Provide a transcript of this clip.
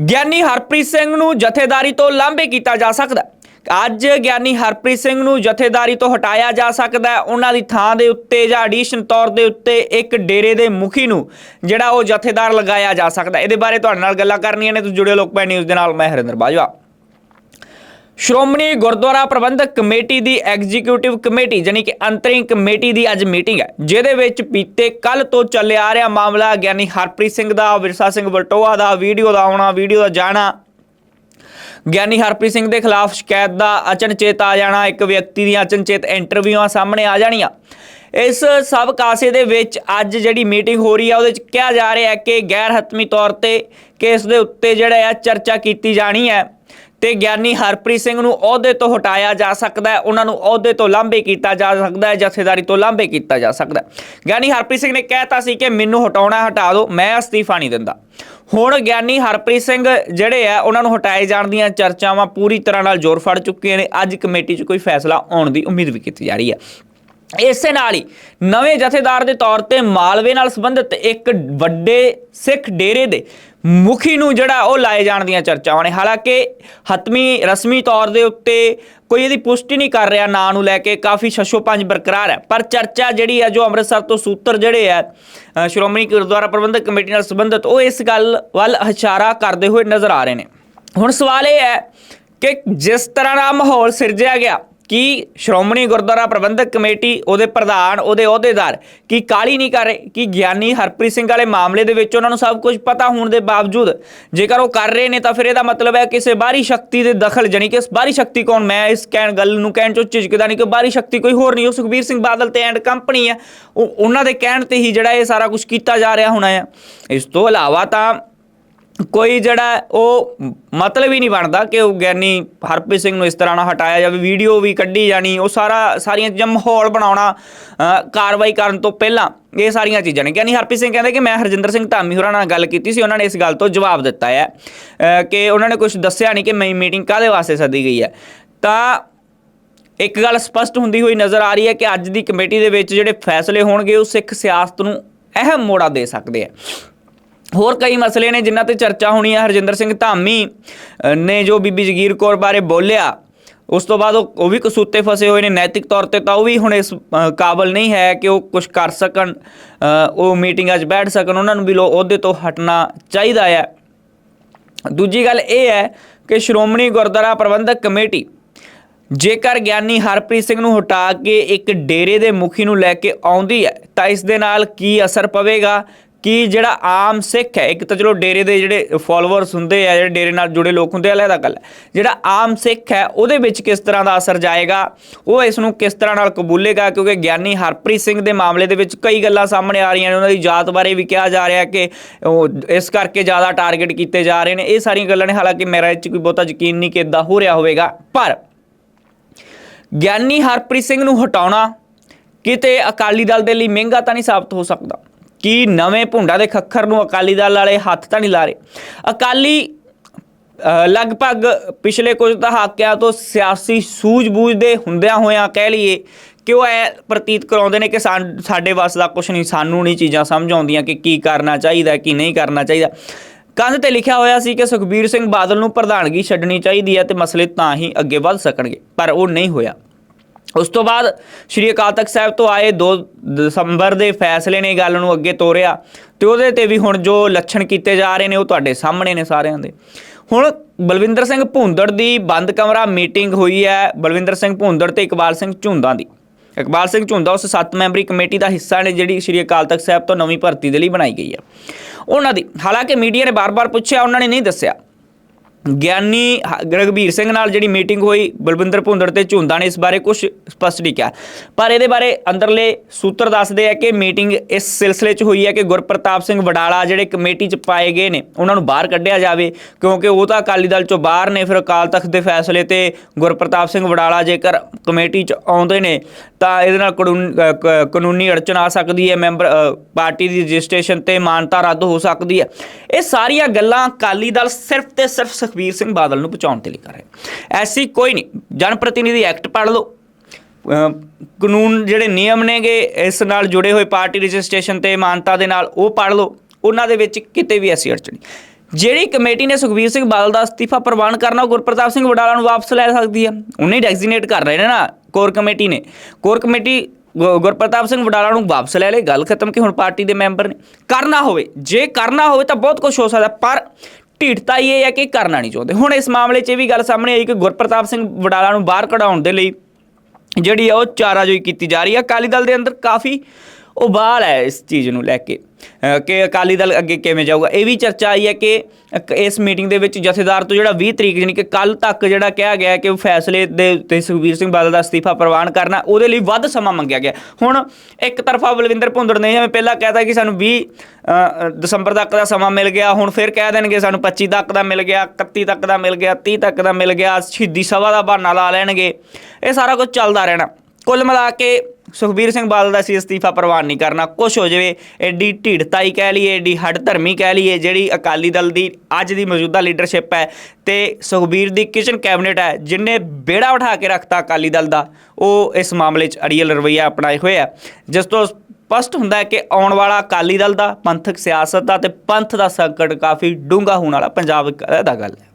ਗਿਆਨੀ ਹਰਪ੍ਰੀਤ ਸਿੰਘ ਨੂੰ ਜਥੇਦਾਰੀ ਤੋਂ ਲਾਂਭੇ ਕੀਤਾ ਜਾ ਸਕਦਾ ਅੱਜ ਗਿਆਨੀ ਹਰਪ੍ਰੀਤ ਸਿੰਘ ਨੂੰ ਜਥੇਦਾਰੀ ਤੋਂ ਹਟਾਇਆ ਜਾ ਸਕਦਾ ਹੈ। ਉਹਨਾਂ ਦੀ ਥਾਂ ਦੇ ਉੱਤੇ ਜਾਂ ਐਡੀਸ਼ਨ ਤੌਰ ਦੇ ਉੱਤੇ ਇੱਕ ਡੇਰੇ ਦੇ ਮੁਖੀ ਨੂੰ ਜਿਹੜਾ ਉਹ ਜਥੇਦਾਰ ਲਗਾਇਆ ਜਾ ਸਕਦਾ ਇਹਦੇ ਬਾਰੇ ਤੁਹਾਡੇ ਨਾਲ ਗੱਲਾਂ ਕਰਨੀਆਂ ਨੇ। ਤੁਸੀਂ ਜੁੜਿਓ ਪੈ ਨਿਊਜ਼ ਦੇ ਨਾਲ। ਮੈਂ ਹਰਿੰਦਰ ਬਾਜਵਾ। ਸ਼੍ਰੋਮਣੀ ਗੁਰਦੁਆਰਾ ਪ੍ਰਬੰਧਕ ਕਮੇਟੀ ਦੀ ਐਗਜ਼ੀਕਿਊਟਿਵ ਕਮੇਟੀ ਜਾਨੀ ਕਿ ਅੰਤਰਿੰਗ ਕਮੇਟੀ ਦੀ ਅੱਜ ਮੀਟਿੰਗ ਹੈ, ਜਿਹਦੇ ਵਿੱਚ ਬੀਤੇ ਕੱਲ ਤੋਂ ਚੱਲੇ ਆ ਰਿਹਾ ਮਾਮਲਾ, ਗਿਆਨੀ ਹਰਪ੍ਰੀਤ ਸਿੰਘ ਦਾ, ਵਿਰਸਾ ਸਿੰਘ ਬਲਟੋਆ ਦਾ, ਵੀਡੀਓ ਦਾ ਆਉਣਾ, ਵੀਡੀਓ ਦਾ ਜਾਣਾ। ਗਿਆਨੀ ਹਰਪ੍ਰੀਤ ਸਿੰਘ ਦੇ ਖਿਲਾਫ ਸ਼ਿਕਾਇਤ ਦਾ ਅਚਨਚੇਤ ਆ ਜਾਣਾ, ਇੱਕ ਵਿਅਕਤੀ ਦੀਆਂ ਅਚਨਚੇਤ ਇੰਟਰਵਿਊਆਂ ਸਾਹਮਣੇ ਆ ਜਾਣੀਆਂ। ਇਸ ਸਭ ਕਾਸੇ ਦੇ ਵਿੱਚ ਅੱਜ ਜਿਹੜੀ ਮੀਟਿੰਗ ਹੋ ਰਹੀ ਹੈ ਉਹਦੇ ਵਿੱਚ ਕਿਹਾ ਜਾ ਰਿਹਾ ਹੈ ਕਿ ਗੈਰ ਹਤਮੀ ਤੌਰ ਤੇ ਕੇਸ ਦੇ ਉੱਤੇ ਜਿਹੜਾ ਹੈ, ਚਰਚਾ ਕੀਤੀ ਜਾਣੀ ਹੈ। ਤੇ ਗਿਆਨੀ ਹਰਪ੍ਰੀਤ ਸਿੰਘ ਨੂੰ ਅਹੁਦੇ ਤੋਂ ਹਟਾਇਆ ਜਾ ਸਕਦਾ ਹੈ। ਉਹਨਾਂ ਨੂੰ ਅਹੁਦੇ ਤੋਂ ਲਾਂਭੇ ਕੀਤਾ ਜਾ ਸਕਦਾ ਹੈ, ਜਥੇਦਾਰੀ ਤੋਂ ਲਾਂਭੇ ਕੀਤਾ ਜਾ ਸਕਦਾ ਹੈ। ਗਿਆਨੀ ਹਰਪ੍ਰੀਤ ਸਿੰਘ ਨੇ ਕਹਿਤਾ ਸੀ ਕਿ ਮੈਨੂੰ ਹਟਾਉਣਾ, ਹਟਾ ਦਿਓ, ਮੈਂ ਅਸਤੀਫਾ ਨਹੀਂ ਦਿੰਦਾ। ਹੁਣ ਗਿਆਨੀ ਹਰਪ੍ਰੀਤ ਸਿੰਘ ਜਿਹੜੇ ਆ, ਉਹਨਾਂ ਨੂੰ ਹਟਾਏ ਜਾਣ ਦੀਆਂ ਚਰਚਾਵਾਂ ਪੂਰੀ ਤਰ੍ਹਾਂ ਨਾਲ ਜ਼ੋਰ ਫੜ ਚੁੱਕੀਆਂ ਨੇ। ਅੱਜ ਕਮੇਟੀ 'ਚ ਕੋਈ ਫੈਸਲਾ ਆਉਣ ਦੀ ਉਮੀਦ ਵੀ ਕੀਤੀ ਜਾ ਰਹੀ ਹੈ। ਇਸੇ ਨਾਲ ਹੀ ਨਵੇਂ ਜਥੇਦਾਰ ਦੇ ਤੌਰ ਤੇ ਮਾਲਵੇ ਨਾਲ ਸੰਬੰਧਿਤ ਇੱਕ ਵੱਡੇ ਸਿੱਖ ਡੇਰੇ ਦੇ ਮੁਖੀ ਨੂੰ ਜਿਹੜਾ ਉਹ ਲਾਏ ਜਾਣ ਦੀਆਂ ਚਰਚਾਵਾਂ ਨੇ। ਹਾਲਾਂਕਿ ਹਤਮੀ ਰਸਮੀ ਤੌਰ ਦੇ ਉੱਤੇ ਕੋਈ ਇਹਦੀ ਪੁਸ਼ਟੀ ਨਹੀਂ ਕਰ ਰਿਹਾ, ਨਾਂ ਨੂੰ ਲੈ ਕੇ ਕਾਫੀ ਸ਼ਸ਼ੋ ਪੰਜ ਬਰਕਰਾਰ ਹੈ। ਪਰ ਚਰਚਾ ਜਿਹੜੀ ਹੈ, ਜੋ ਅੰਮ੍ਰਿਤਸਰ ਤੋਂ ਸੂਤਰ ਜਿਹੜੇ ਆ ਸ਼੍ਰੋਮਣੀ ਗੁਰਦੁਆਰਾ ਪ੍ਰਬੰਧਕ ਕਮੇਟੀ ਨਾਲ ਸੰਬੰਧਿਤ, ਉਹ ਇਸ ਗੱਲ ਵੱਲ ਇਸ਼ਾਰਾ ਕਰਦੇ ਹੋਏ ਨਜ਼ਰ ਆ ਰਹੇ ਨੇ। ਹੁਣ ਸਵਾਲ ਇਹ ਹੈ ਕਿ ਜਿਸ ਤਰ੍ਹਾਂ ਦਾ ਮਾਹੌਲ ਸਿਰਜਿਆ ਗਿਆ ਕਿ ਸ਼੍ਰੋਮਣੀ ਗੁਰਦੁਆਰਾ ਪ੍ਰਬੰਧਕ ਕਮੇਟੀ, ਉਹਦੇ ਪ੍ਰਧਾਨ, ਉਹਦੇ ਅਹੁਦੇਦਾਰ, ਕੀ ਕਾਲੀ ਨਹੀਂ ਕਰ ਰਹੇ, ਕਿ ਗਿਆਨੀ ਹਰਪ੍ਰੀਤ ਸਿੰਘ ਵਾਲੇ ਮਾਮਲੇ ਦੇ ਵਿੱਚ ਉਹਨਾਂ ਨੂੰ ਸਭ ਕੁਝ ਪਤਾ ਹੋਣ ਦੇ ਬਾਵਜੂਦ ਜੇਕਰ ਉਹ ਕਰ ਰਹੇ ਨੇ ਤਾਂ ਫਿਰ ਇਹਦਾ ਮਤਲਬ ਹੈ ਕਿਸੇ ਬਾਹਰੀ ਸ਼ਕਤੀ ਦੇ ਦਖਲ, ਜਾਣੀ ਕਿ ਇਸ ਬਾਹਰੀ ਸ਼ਕਤੀ ਕੌਣ? ਮੈਂ ਇਸ ਕਹਿਣ ਗੱਲ ਨੂੰ ਕਹਿਣ ਚੋਂ ਝਿਜਕਦਾ ਨਹੀਂ ਕਿ ਬਾਹਰੀ ਸ਼ਕਤੀ ਕੋਈ ਹੋਰ ਨਹੀਂ, ਉਹ ਸੁਖਬੀਰ ਸਿੰਘ ਬਾਦਲ ਤੇ ਐਂਡ ਕੰਪਨੀ ਹੈ। ਉਹ, ਉਹਨਾਂ ਦੇ ਕਹਿਣ ਤੇ ਹੀ ਜਿਹੜਾ ਇਹ ਸਾਰਾ ਕੁਝ ਕੀਤਾ ਜਾ ਰਿਹਾ ਹੋਣਾ ਹੈ। ਇਸ ਤੋਂ ਇਲਾਵਾ ਤਾਂ ਕੋਈ ਜਿਹੜਾ ਉਹ ਮਤਲਬ ਹੀ ਨਹੀਂ ਬਣਦਾ ਕਿ ਉਹ ਗਿਆਨੀ ਹਰਪ੍ਰੀਤ ਸਿੰਘ ਨੂੰ ਇਸ ਤਰ੍ਹਾਂ ਨਾਲ ਹਟਾਇਆ ਜਾਵੇ ਵੀਡੀਓ ਵੀ ਕੱਢੀ ਜਾਣੀ, ਉਹ ਸਾਰਾ, ਸਾਰੀਆਂ ਚੀਜ਼ਾਂ ਮਾਹੌਲ ਬਣਾਉਣਾ ਕਾਰਵਾਈ ਕਰਨ ਤੋਂ ਪਹਿਲਾਂ ਇਹ ਸਾਰੀਆਂ ਚੀਜ਼ਾਂ ਨੇ। ਗਿਆਨੀ ਹਰਪ੍ਰੀਤ ਸਿੰਘ ਕਹਿੰਦੇ ਕਿ ਮੈਂ ਹਰਜਿੰਦਰ ਸਿੰਘ ਧਾਮੀ ਹੋਰਾਂ ਨਾਲ ਗੱਲ ਕੀਤੀ ਸੀ, ਉਹਨਾਂ ਨੇ ਇਸ ਗੱਲ ਤੋਂ ਜਵਾਬ ਦਿੱਤਾ ਹੈ ਕਿ ਉਹਨਾਂ ਨੇ ਕੁਝ ਦੱਸਿਆ ਨਹੀਂ ਕਿ ਮੈਂ ਮੀਟਿੰਗ ਕਾਹਦੇ ਵਾਸਤੇ ਸੱਦੀ ਗਈ ਹੈ। ਤਾਂ ਇੱਕ ਗੱਲ ਸਪਸ਼ਟ ਹੁੰਦੀ ਹੋਈ ਨਜ਼ਰ ਆ ਰਹੀ ਹੈ ਕਿ ਅੱਜ ਦੀ ਕਮੇਟੀ ਦੇ ਵਿੱਚ ਜਿਹੜੇ ਫੈਸਲੇ ਹੋਣਗੇ, ਉਹ ਸਿੱਖ ਸਿਆਸਤ ਨੂੰ ਅਹਿਮ ਮੋੜਾ ਦੇ ਸਕਦੇ ਆ ਹੋਰ ਕਈ ਮਸਲੇ ਨੇ ਜਿਨ੍ਹਾਂ ਤੇ ਚਰਚਾ ਹੋਣੀ ਹੈ। ਹਰਜਿੰਦਰ ਸਿੰਘ ਧਾਮੀ ਨੇ ਜੋ ਬੀਬੀ ਜਗੀਰ ਕੌਰ ਬਾਰੇ ਬੋਲਿਆ, ਉਸ ਤੋਂ ਬਾਅਦ ਉਹ ਉਹ ਵੀ ਕਸੂਤੇ ਫਸੇ ਹੋਏ ਨੇ ਨੈਤਿਕ ਤੌਰ ਤੇ ਤਾਂ ਉਹ ਵੀ ਹੁਣ ਇਸ ਕਾਬਲ ਨਹੀਂ ਹੈ ਕਿ ਉਹ ਕੁਝ ਕਰ ਸਕਣ ਉਹ ਮੀਟਿੰਗਾਂ 'ਚ ਬੈਠ ਸਕਣ, ਉਹਨਾਂ ਨੂੰ ਵੀ ਲੋ ਅਹੁਦੇ ਤੋਂ ਹਟਣਾ ਚਾਹੀਦਾ ਹੈ। ਦੂਜੀ ਗੱਲ ਇਹ ਹੈ ਕਿ ਸ਼੍ਰੋਮਣੀ ਗੁਰਦੁਆਰਾ ਪ੍ਰਬੰਧਕ ਕਮੇਟੀ, ਜੇਕਰ ਗਿਆਨੀ ਹਰਪ੍ਰੀਤ ਸਿੰਘ ਨੂੰ ਹਟਾ ਕੇ ਇੱਕ ਡੇਰੇ ਦੇ ਮੁਖੀ ਨੂੰ ਲੈ ਕੇ ਆਉਂਦੀ ਹੈ, ਤਾਂ ਇਸ ਦੇ ਨਾਲ ਕੀ ਅਸਰ ਪਵੇਗਾ? ਕਿ ਜਿਹੜਾ ਆਮ ਸਿੱਖ ਹੈ, ਇੱਕ ਤਾਂ ਚਲੋ ਡੇਰੇ ਦੇ ਜਿਹੜੇ ਫਾਲੋਅਰਸ ਹੁੰਦੇ ਆ, ਜਿਹੜੇ ਡੇਰੇ ਨਾਲ ਜੁੜੇ ਲੋਕ ਹੁੰਦੇ ਆ ਅਲੱਗ ਗੱਲ ਹੈ। ਜਿਹੜਾ ਆਮ ਸਿੱਖ ਹੈ, ਉਹਦੇ ਵਿੱਚ ਕਿਸ ਤਰ੍ਹਾਂ ਦਾ ਅਸਰ ਜਾਏਗਾ, ਉਹ ਇਸ ਨੂੰ ਕਿਸ ਤਰ੍ਹਾਂ ਨਾਲ ਕਬੂਲੇਗਾ, ਕਿਉਂਕਿ ਗਿਆਨੀ ਹਰਪ੍ਰੀਤ ਸਿੰਘ ਦੇ ਮਾਮਲੇ ਦੇ ਵਿੱਚ ਕਈ ਗੱਲਾਂ ਸਾਹਮਣੇ ਆ ਰਹੀਆਂ ਨੇ, ਉਹਨਾਂ ਦੀ ਜਾਤ ਬਾਰੇ ਵੀ ਕਿਹਾ ਜਾ ਰਿਹਾ ਕਿ ਉਹ ਇਸ ਕਰਕੇ ਜ਼ਿਆਦਾ ਟਾਰਗੇਟ ਕੀਤੇ ਜਾ ਰਹੇ ਨੇ। ਇਹ ਸਾਰੀਆਂ ਗੱਲਾਂ ਨੇ, ਹਾਲਾਂਕਿ ਮੇਰਾ ਇਹ 'ਚ ਕੋਈ ਬਹੁਤਾ ਯਕੀਨ ਨਹੀਂ ਕਿ ਇਦਾਂ ਹੋ ਰਿਹਾ ਹੋਵੇਗਾ। ਪਰ ਗਿਆਨੀ ਹਰਪ੍ਰੀਤ ਸਿੰਘ ਨੂੰ ਹਟਾਉਣਾ ਕਿਤੇ ਅਕਾਲੀ ਦਲ ਦੇ ਲਈ ਮਹਿੰਗਾ ਤਾਂ ਨਹੀਂ ਸਾਬਤ ਹੋ ਸਕਦਾ। ਕਿ ਨਵੇਂ ਭੁੰਡਾ ਦੇ ਖੱਖਰ ਨੂੰ ਅਕਾਲੀ ਦਲ ਵਾਲੇ ਹੱਥ ਤਾਂ ਨਹੀਂ ਲਾ ਰਹੇ। ਅਕਾਲੀ ਲਗਭਗ ਪਿਛਲੇ ਕੁਝ ਦਹਾਕਿਆਂ ਤੋਂ ਸਿਆਸੀ ਸੂਝ-ਬੂਝ ਦੇ ਹੁੰਦਿਆਂ ਹੋਇਆਂ ਕਹਿ ਲਈਏ ਕਿ ਉਹ ਐ ਪ੍ਰਤੀਤ ਕਰਾਉਂਦੇ ਨੇ ਕਿ ਸਾਨ- ਸਾਡੇ ਵੱਸ ਦਾ ਕੁਝ ਨਹੀਂ, ਸਾਨੂੰ ਨਹੀਂ ਚੀਜ਼ਾਂ ਸਮਝ ਆਉਂਦੀਆਂ ਕਿ ਕੀ ਕਰਨਾ ਚਾਹੀਦਾ, ਕੀ ਨਹੀਂ ਕਰਨਾ ਚਾਹੀਦਾ। ਕੰਧ ਤੇ ਲਿਖਿਆ ਹੋਇਆ ਸੀ ਕਿ ਸੁਖਬੀਰ ਸਿੰਘ ਬਾਦਲ ਨੂੰ ਪ੍ਰਧਾਨਗੀ ਛੱਡਣੀ ਚਾਹੀਦੀ ਹੈ ਤੇ ਮਸਲੇ ਤਾਂ ਹੀ ਅੱਗੇ ਵੱਧ ਸਕਣਗੇ, ਪਰ ਉਹ ਨਹੀਂ ਹੋਇਆ। ਉਸ ਤੋਂ ਬਾਅਦ ਸ਼੍ਰੀ ਅਕਾਲ ਤਖਤ ਸਾਹਿਬ ਤੋਂ ਆਏ 2 ਦਸੰਬਰ ਦੇ ਫੈਸਲੇ ਨੇ ਗੱਲ ਨੂੰ ਅੱਗੇ ਤੋਰਿਆ ਤੇ ਉਹਦੇ ਤੇ ਵੀ ਹੁਣ ਜੋ ਲੱਛਣ ਕੀਤੇ ਜਾ ਰਹੇ ਨੇ ਉਹ ਤੁਹਾਡੇ ਸਾਹਮਣੇ ਨੇ ਸਾਰਿਆਂ ਦੇ। ਹੁਣ ਬਲਵਿੰਦਰ ਸਿੰਘ ਭੁੰਦੜ ਦੀ ਬੰਦ ਕਮਰਾ ਮੀਟਿੰਗ ਹੋਈ ਹੈ, ਬਲਵਿੰਦਰ ਸਿੰਘ ਭੁੰਦੜ ਤੇ ਇਕਬਾਲ ਸਿੰਘ ਝੁੰਦਾ ਦੀ। ਇਕਬਾਲ ਸਿੰਘ ਝੁੰਦਾ ਉਸ 7 ਮੈਂਬਰੀ ਕਮੇਟੀ ਦਾ ਹਿੱਸਾ ਨੇ, ਜਿਹੜੀ ਸ਼੍ਰੀ ਅਕਾਲ ਤਖਤ ਸਾਹਿਬ ਤੋਂ ਨਵੀਂ ਭਰਤੀ ਦੇ ਲਈ ਬਣਾਈ ਗਈ ਹੈ। ਉਹਨਾਂ ਦੀ, ਹਾਲਾਂਕਿ ਮੀਡੀਆ ਨੇ ਬਾਰ-ਬਾਰ ਪੁੱਛਿਆ, ਉਹਨਾਂ ਨੇ ਨਹੀਂ ਦੱਸਿਆ। ਗਿਆਨੀ ਹ- ਰਘਬੀਰ ਸਿੰਘ ਨਾਲ ਜਿਹੜੀ ਮੀਟਿੰਗ ਹੋਈ, ਬਲਵਿੰਦਰ ਭੁੰਦੜ ਤੇ ਝੁੰਦਾ ਨੇ ਇਸ ਬਾਰੇ ਕੁਝ ਸਪਸ਼ਟ ਨਹੀਂ ਕਿਹਾ। ਪਰ ਇਹਦੇ ਬਾਰੇ ਅੰਦਰਲੇ ਸੂਤਰ ਦੱਸਦੇ ਆ ਕਿ ਮੀਟਿੰਗ ਇਸ ਸਿਲਸਿਲੇ 'ਚ ਹੋਈ ਹੈ ਕਿ ਗੁਰਪ੍ਰਤਾਪ ਸਿੰਘ ਵਡਾਲਾ ਜਿਹੜੇ ਕਮੇਟੀ 'ਚ ਪਾਏ ਗਏ ਨੇ, ਉਹਨਾਂ ਨੂੰ ਬਾਹਰ ਕੱਢਿਆ ਜਾਵੇ, ਕਿਉਂਕਿ ਉਹ ਤਾਂ ਅਕਾਲੀ ਦਲ 'ਚੋਂ ਬਾਹਰ ਨੇ, ਫਿਰ ਅਕਾਲ ਤਖਤ ਦੇ ਫੈਸਲੇ ਤੇ ਗੁਰਪ੍ਰਤਾਪ ਸਿੰਘ ਵਡਾਲਾ ਜੇਕਰ ਕਮੇਟੀ 'ਚ ਆਉਂਦੇ ਨੇ, ਤਾਂ ਇਹਦੇ ਨਾਲ ਕਾਨੂੰਨ- ਕ- ਕਾਨੂੰਨੀ ਅੜਚਨ ਆ ਸਕਦੀ ਹੈ, ਮੈਂਬਰ ਪਾਰਟੀ ਦੀ ਰਜਿਸਟ੍ਰੇਸ਼ਨ ਤੇ ਮਾਨਤਾ ਰੱਦ ਹੋ ਸਕਦੀ ਹੈ। ਇਹ ਸਾਰੀਆਂ ਗੱਲਾਂ ਅਕਾਲੀ ਦਲ ਸਿਰਫ ਤੇ ਸਿਰਫ ਸੁਖਬੀਰ ਸਿੰਘ ਬਾਦਲ ਨੂੰ ਪਹੁੰਚਾਉਣ ਤੇ ਲਈ ਕਰ ਰਿਹਾ ਐਸੀ ਕੋਈ ਨਹੀਂ ਜਨ ਪ੍ਰਤੀਨਿਧੀ ਐਕਟ ਪੜ੍ਹ ਲਓ। ਕਾਨੂੰਨ ਜਿਹੜੇ ਨਿਯਮ ਨੇਗੇ, ਇਸ ਨਾਲ ਜੁੜੇ ਹੋਏ ਪਾਰਟੀ ਰਜਿਸਟ੍ਰੇਸ਼ਨ ਤੇ ਮਾਨਤਾ ਦੇ ਨਾਲ ਉਹ ਪੜ੍ਹ ਲਓ। ਉਹਨਾਂ ਦੇ ਵਿੱਚ ਕਿਤੇ ਵੀ ਐਸੀ ਅੜਚਣ ਜਿਹੜੀ ਕਮੇਟੀ ਨੇ ਸੁਖਬੀਰ ਸਿੰਘ ਬਾਦਲ ਦਾ ਅਸਤੀਫਾ ਪ੍ਰਵਾਨ ਕਰਨਾ, ਉਹ ਗੁਰਪ੍ਰਤਾਪ ਸਿੰਘ ਵਡਾਲਾ ਨੂੰ ਵਾਪਸ ਲੈ ਸਕਦੀ ਹੈ। ਉਹਨੇ ਡੈਜ਼ਿਗਨੇਟ ਕਰ ਰਹੇ ਨੇ ਨਾ ਕੋਰ ਕਮੇਟੀ ਨੇ। ਕੋਰ ਕਮੇਟੀ ਗੁ- ਗੁਰਪ੍ਰਤਾਪ ਸਿੰਘ ਵਡਾਲਾ ਨੂੰ ਵਾਪਸ ਲੈ ਲੇ ਗੱਲ ਖਤਮ ਕਿ ਹੁਣ ਪਾਰਟੀ ਦੇ ਮੈਂਬਰ ਨੇ। ਕਰਨਾ ਹੋਵੇ, ਜੇ ਕਰਨਾ ਹੋਵੇ ਤਾਂ ਬਹੁਤ ਕੁਝ ਹੋ ਸਕਦਾ, ਪਰ ਢੀਠਤਾ ਹੀ ਇਹ ਹੈ ਕਿ ਕਰਨਾ ਨਹੀਂ ਚਾਹੁੰਦੇ। ਹੁਣ ਇਸ ਮਾਮਲੇ 'ਚ ਇਹ ਵੀ ਗੱਲ ਸਾਹਮਣੇ ਆਈ ਕਿ ਗੁਰਪ੍ਰਤਾਪ ਸਿੰਘ ਵਡਾਲਾ ਨੂੰ ਬਾਹਰ ਕਢਾਉਣ ਦੇ ਲਈ ਜਿਹੜੀ ਆ ਉਹ ਚਾਰਾਜੋਈ ਕੀਤੀ ਜਾ ਰਹੀ ਹੈ ਅਕਾਲੀ ਦਲ ਦੇ ਅੰਦਰ ਕਾਫੀ ਉਬਾਲ ਹੈ ਇਸ ਚੀਜ਼ ਨੂੰ ਲੈ ਕੇ। ਕਿ ਅਕਾਲੀ ਦਲ ਅੱਗੇ ਕਿਵੇਂ ਜਾਊਗਾ? ਇਹ ਵੀ ਚਰਚਾ ਆਈ ਹੈ ਕਿ ਇੱਕ ਇਸ ਮੀਟਿੰਗ ਦੇ ਵਿੱਚ ਜਥੇਦਾਰ ਤੋਂ ਜਿਹੜਾ 20 ਤਰੀਕ ਯਾਨੀ ਕਿ ਕੱਲ ਤੱਕ ਜਿਹੜਾ ਕਿਹਾ ਗਿਆ ਕਿ ਉਹ ਫੈਸਲੇ ਦੇ ਉੱਤੇ ਸੁਖਬੀਰ ਸਿੰਘ ਬਾਦਲ ਦਾ ਅਸਤੀਫਾ ਪ੍ਰਵਾਨ ਕਰਨਾ, ਉਹਦੇ ਲਈ ਵੱਧ ਸਮਾਂ ਮੰਗਿਆ ਗਿਆ। ਹੁਣ ਇੱਕ ਤਰਫਾ ਬਲਵਿੰਦਰ ਭੁੰਦੜ ਨੇ ਜਿਵੇਂ ਪਹਿਲਾਂ ਕਹਿਤਾ ਕਿ ਸਾਨੂੰ 20 ਦਸੰਬਰ ਤੱਕ ਦਾ ਸਮਾਂ ਮਿਲ ਗਿਆ, ਹੁਣ ਫਿਰ ਕਹਿ ਦੇਣਗੇ ਸਾਨੂੰ 25 ਤੱਕ ਦਾ ਮਿਲ ਗਿਆ 31 ਤੱਕ ਦਾ ਮਿਲ ਗਿਆ 30 ਤੱਕ ਦਾ ਮਿਲ ਗਿਆ, ਸ਼ਹੀਦੀ ਸਭਾ ਦਾ ਬਹਾਨਾ ਲਾ ਲੈਣਗੇ। ਇਹ ਸਾਰਾ ਕੁਝ ਚੱਲਦਾ ਰਹਿਣਾ। ਕੁੱਲ ਮਿਲਾ ਕੇ ਸੁਖਬੀਰ ਸਿੰਘ ਬਾਦਲ ਦਾ ਸੀ ਅਸਤੀਫਾ ਪ੍ਰਵਾਨ ਨਹੀਂ ਕਰਨਾ, ਕੁਛ ਹੋ ਜਾਵੇ ਐਡੀ ਢੀੜਤਾਈ ਕਹਿ ਲਈਏ ਐਡੀ ਹੱਡ ਧਰਮੀ ਕਹਿ ਲਈਏ, ਜਿਹੜੀ ਅਕਾਲੀ ਦਲ ਦੀ ਅੱਜ ਦੀ ਮੌਜੂਦਾ ਲੀਡਰਸ਼ਿਪ ਹੈ ਤੇ ਸੁਖਬੀਰ ਦੀ ਕਿਚਨ ਕੈਬਨਿਟ ਹੈ, ਜਿਨੇ ਬੇੜਾ ਉਠਾ ਕੇ ਰੱਖਤਾ ਅਕਾਲੀ ਦਲ ਦਾ, ਉਹ ਇਸ ਮਾਮਲੇ 'ਚ ਅੜੀਅਲ ਰਵਈਆ ਅਪਣਾਏ ਹੋਏ ਆ। ਜਿਸ ਤੋਂ ਸਪਸ਼ਟ ਹੁੰਦਾ ਹੈ ਕਿ ਆਉਣ ਵਾਲਾ ਅਕਾਲੀ ਦਲ ਦਾ, ਪੰਥਕ ਸਿਆਸਤ ਦਾ ਤੇ ਪੰਥ ਦਾ ਸੰਕਟ ਕਾਫੀ ਡੂੰਘਾ ਹੋਣ ਵਾਲਾ ਪੰਜਾਬ ਦਾ ਗੱਲ ਹੈ।